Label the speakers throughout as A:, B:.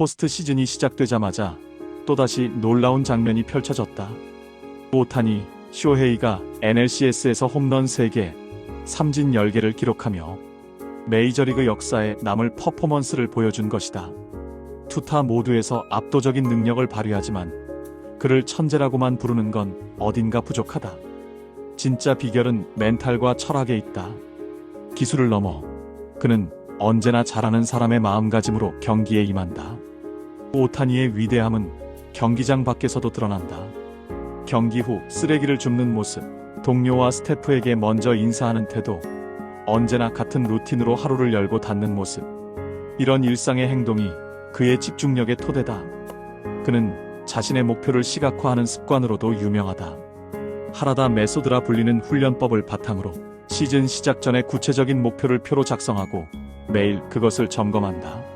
A: 포스트 시즌이 시작되자마자 또다시 놀라운 장면이 펼쳐졌다. 오타니 쇼헤이가 NLCS에서 홈런 3개, 삼진 10개를 기록하며 메이저리그 역사에 남을 퍼포먼스를 보여준 것이다. 투타 모두에서 압도적인 능력을 발휘하지만 그를 천재라고만 부르는 건 어딘가 부족하다. 진짜 비결은 멘탈과 철학에 있다. 기술을 넘어 그는 언제나 잘하는 사람의 마음가짐으로 경기에 임한다. 오타니의 위대함은 경기장 밖에서도 드러난다. 경기 후 쓰레기를 줍는 모습, 동료와 스태프에게 먼저 인사하는 태도, 언제나 같은 루틴으로 하루를 열고 닫는 모습. 이런 일상의 행동이 그의 집중력의 토대다. 그는 자신의 목표를 시각화하는 습관으로도 유명하다. 하라다 메소드라 불리는 훈련법을 바탕으로 시즌 시작 전에 구체적인 목표를 표로 작성하고 매일 그것을 점검한다.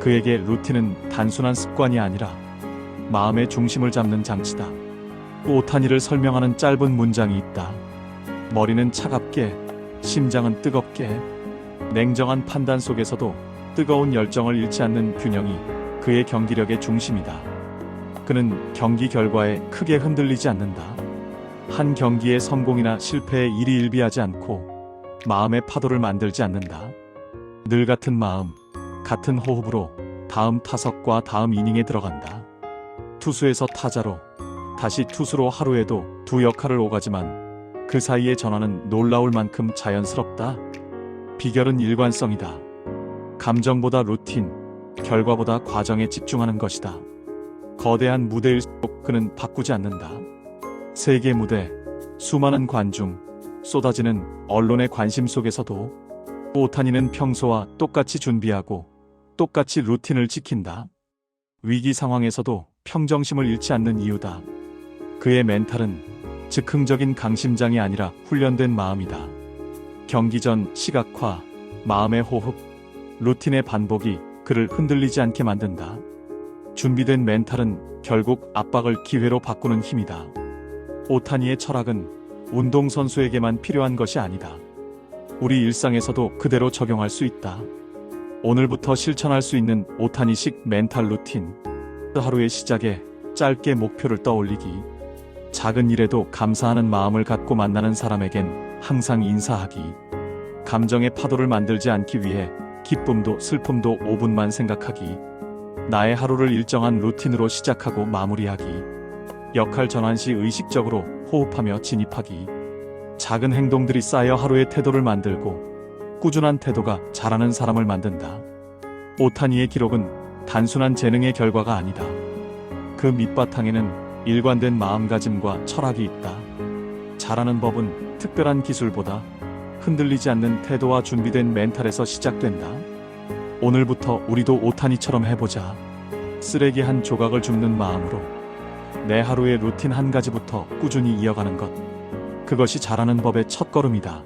A: 그에게 루틴은 단순한 습관이 아니라 마음의 중심을 잡는 장치다. 오타니를 설명하는 짧은 문장이 있다. 머리는 차갑게, 심장은 뜨겁게, 냉정한 판단 속에서도 뜨거운 열정을 잃지 않는 균형이 그의 경기력의 중심이다. 그는 경기 결과에 크게 흔들리지 않는다. 한 경기의 성공이나 실패에 일희일비하지 않고 마음의 파도를 만들지 않는다. 늘 같은 마음, 같은 호흡으로 다음 타석과 다음 이닝에 들어간다. 투수에서 타자로, 다시 투수로 하루에도 두 역할을 오가지만 그 사이의 전환은 놀라울 만큼 자연스럽다. 비결은 일관성이다. 감정보다 루틴, 결과보다 과정에 집중하는 것이다. 거대한 무대일수록 그는 바꾸지 않는다. 세계 무대, 수많은 관중, 쏟아지는 언론의 관심 속에서도 오타니는 평소와 똑같이 준비하고 똑같이 루틴을 지킨다. 위기 상황에서도 평정심을 잃지 않는 이유다. 그의 멘탈은 즉흥적인 강심장이 아니라 훈련된 마음이다. 경기 전 시각화, 마음의 호흡, 루틴의 반복이 그를 흔들리지 않게 만든다. 준비된 멘탈은 결국 압박을 기회로 바꾸는 힘이다. 오타니의 철학은 운동선수에게만 필요한 것이 아니다. 우리 일상에서도 그대로 적용할 수 있다. 오늘부터 실천할 수 있는 오타니식 멘탈 루틴. 하루의 시작에 짧게 목표를 떠올리기. 작은 일에도 감사하는 마음을 갖고 만나는 사람에겐 항상 인사하기. 감정의 파도를 만들지 않기 위해 기쁨도 슬픔도 5분만 생각하기. 나의 하루를 일정한 루틴으로 시작하고 마무리하기. 역할 전환 시 의식적으로 호흡하며 진입하기. 작은 행동들이 쌓여 하루의 태도를 만들고 꾸준한 태도가 잘하는 사람을 만든다. 오타니의 기록은 단순한 재능의 결과가 아니다. 그 밑바탕에는 일관된 마음가짐과 철학이 있다. 잘하는 법은 특별한 기술보다 흔들리지 않는 태도와 준비된 멘탈에서 시작된다. 오늘부터 우리도 오타니처럼 해보자. 쓰레기 한 조각을 줍는 마음으로 내 하루의 루틴 한 가지부터 꾸준히 이어가는 것. 그것이 잘하는 법의 첫 걸음이다.